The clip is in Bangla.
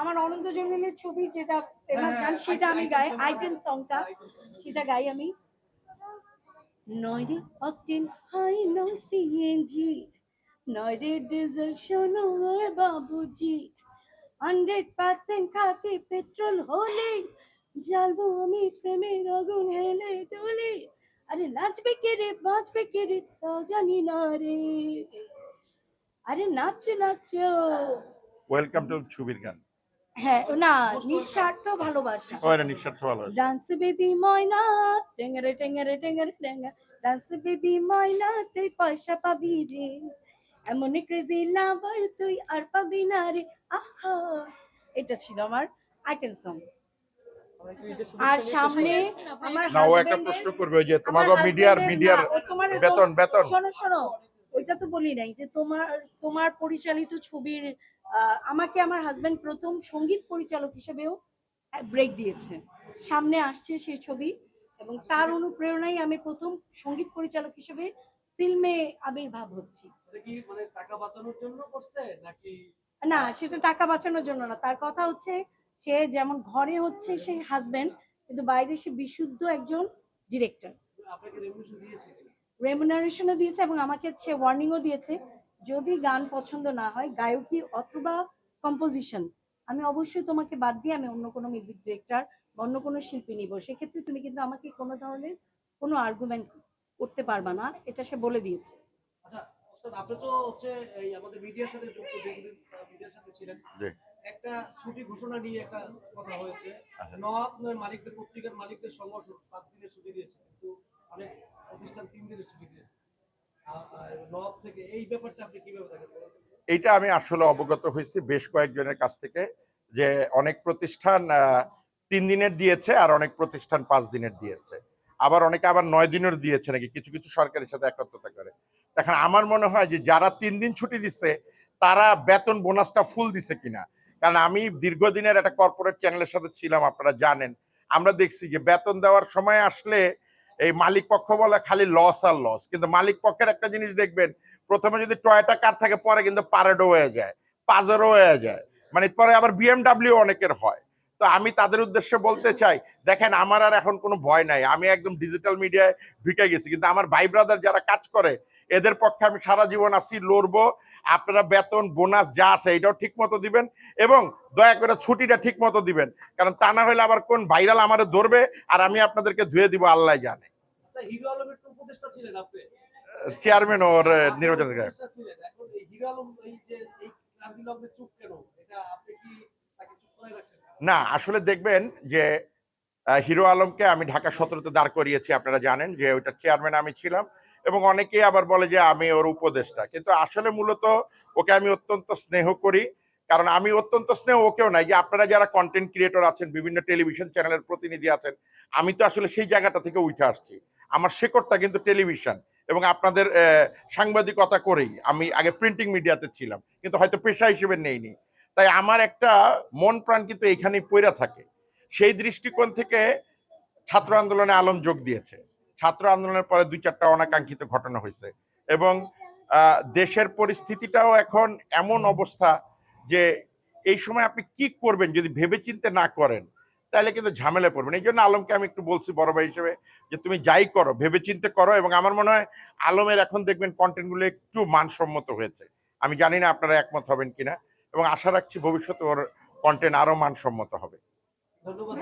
আমার অনন্ত জলিলের ছবি যেটা ফেমাস গান সেটা আমি গাই আইটেম সংটা সেটা গাই আমি। নয় রে অকটেন হাই নো সিএনজি নয় রে ডিজেল শোনো এ বাবুজি। হান্ড্রেড পার্সেন্ট খাঁটি পেট্রোল হলে জ্বালবো আমি প্রেমের আগুন হেলে দোলে আরে নাচবে কে রে বাঁচবে কে রে তা জানি না রে। আরে নাচ নাচ। ওয়েলকাম টু ছবির গান হ্যাঁ না নিঃস্বার্থ ভালোবাসা। ও এটা নিঃস্বার্থ ভালো ডান্স বেবি ময়না টেঙ্গারে টেঙ্গারে টেঙ্গারে টেঙ্গা ডান্স বেবি ময়না তুই পয়সা পাবি রে। এমন ক্রেজি লাভার তুই আর পাবি না রে। আহা। এটা ছিল আমার আইটেম সং আর সামনে আমার একটা প্রশ্ন করবে যে আমার মিডিয়ার মিডিয়ার তোমার বেতন বেতন। শোনো শোনো। ওইটা তো বলি নাই যে তোমার তোমার পরিচালিত ছবির আমাকে আমার হাজব্যান্ড প্রথম সংগীত পরিচালক হিসেবেও ব্রেক দিয়েছে। সামনে আসছে সেই ছবি এবং তার অনুপ্রেরণায় আমি প্রথম সংগীত পরিচালক হিসেবে ফিল্মে আবির্ভাব হচ্ছি। মানে টাকা বাঁচানোর জন্য না সেটা টাকা বাঁচানোর জন্য না। তার কথা হচ্ছে সে যেমন ঘরে হচ্ছে সে হাজবেন্ড কিন্তু বাইরে সে বিশুদ্ধ একজন ডিরেক্টর আপনাকে দিয়েছে? রেমুনারেশনও দিয়েছে এবং আমাকে সে ওয়ার্নিংও দিয়েছে যদি গান পছন্দ না হয় গায়কী অথবা কম্পোজিশন আমি অবশ্যই তোমাকে বাদ দিয়ে আমি অন্য কোনো মিউজিক ডিরেক্টর বা অন্য কোনো শিল্পী নিব। সেক্ষেত্রে তুমি কিন্তু আমাকে কোনো ধরনের কোনো আর্গুমেন্ট করতে পারবা না এটা সে বলে দিয়েছে। আচ্ছা আপনি তো হচ্ছে এই আমাদের মিডিয়ার সাথে যুক্ত দীর্ঘদিন মিডিয়ার সাথে ছিলেন। একটা ছুটি ঘোষণা নিয়ে একটা কথা হয়েছে। আচ্ছা। মালিকদের পত্রিকার মালিকদের সংগঠন পাঁচ দিনের ছুটি দিয়েছে কিন্তু অনেক প্রতিষ্ঠান তিন দিনের ছুটি দিয়েছে এইটা আমি আসলে অবগত হয়েছি বেশ কয়েকজনের কাছ থেকে, যে অনেক প্রতিষ্ঠান তিন দিনের দিয়েছে আর অনেক প্রতিষ্ঠান পাঁচ দিনের দিয়েছে। আবার অনেকে আবার নয় দিনের দিয়েছে নাকি, কিছু কিছু সরকারের সাথে একত্রতা করে। এখন আমার মনে হয় যে যারা তিন দিন ছুটি দিচ্ছে, তারা বেতন বোনাসটা ফুল দিছে কিনা। কারণ আমি দীর্ঘদিনের একটা কর্পোরেট চ্যানেলের সাথে ছিলাম, আপনারা জানেন। আমরা দেখছি যে বেতন দেওয়ার সময় আসলে এই মালিক পক্ষ বলে খালি লস আর লস কিন্তু মালিক পক্ষের একটা জিনিস দেখবেন, প্রথমে যদি টয়টা কার থাকে, পরে কিন্তু পারেডও হয়ে যায়, পাজারও হয়ে যায়। মানে পরে আবার বিএমডাব্লিউ অনেকের হয়। তো আমি তাদের উদ্দেশ্যে বলতে চাই, দেখেন আমার আর এখন কোনো ভয় নাই। আমি একদম ডিজিটাল মিডিয়ায় ঢুকে গেছি, কিন্তু আমার ভাই ব্রাদার যারা কাজ করে এদের পক্ষে আমি সারা জীবন আসি লড়বো। আপনারা বেতন বোনাস যা আছে এটাও ঠিক মতো দিবেন এবং দয়া করে ছুটিটা ঠিক মতো দিবেন। কারণ তা না হলে আবার কোন ভাইরাল আমাদের ধরবে আর আমি আপনাদেরকে ধুয়ে দিব আল্লাহ জানে। আচ্ছা চেয়ারম্যান ওর নির্বাচন না আসলে দেখবেন যে হিরো আলমকে আমি ঢাকা সতেরোতে দাঁড় করিয়েছি আপনারা জানেন যে ওইটা চেয়ারম্যান আমি ছিলাম। এবং অনেকেই আবার বলে যে আমি ওর উপদেষ্টা। কিন্তু আসলে মূলত ওকে আমি অত্যন্ত স্নেহ করি। কারণ আমি অত্যন্ত স্নেহ, ওকেও নাই যে আপনারা যারা কন্টেন্ট ক্রিয়েটর আছেন, বিভিন্ন টেলিভিশন চ্যানেলের প্রতিনিধি আছেন, আমি তো আসলে সেই জায়গাটা থেকে উঠে আসছি। আমার শেকড়টা কিন্তু টেলিভিশন এবং আপনাদের সাংবাদিকতা করেই আমি আগে প্রিন্টিং মিডিয়াতে ছিলাম। কিন্তু হয়তো পেশা হিসেবে নেইনি। তাই আমার একটা মন প্রাণ কিন্তু এখানেই পইরা থাকে। সেই দৃষ্টিকোণ থেকে ছাত্র আন্দোলনে আলম যোগ দিয়েছে। ছাত্র আন্দোলনের পরে দুই চারটা অনাকাঙ্ক্ষিত ঘটনা হয়েছে। এবং দেশের পরিস্থিতিটাও এখন এমন অবস্থা যে এই সময় আপনি কি করবেন যদি ভেবেচিন্তে না করেন তাহলে কিন্তু ঝামেলা পড়বেন। এই জন্য আলমকে আমি একটু বলছি বড় ভাই হিসেবে যে তুমি যাই করো ভেবেচিন্তে করো এবং আমার মনে হয় আলমের এখন দেখবেন কন্টেন্টগুলো একটু মানসম্মত হয়েছে। আমি জানি না আপনারা একমত হবেন কিনা এবং আশা রাখছি ভবিষ্যতে ওর কন্টেন্ট আরও মানসম্মত হবে। ধন্যবাদ।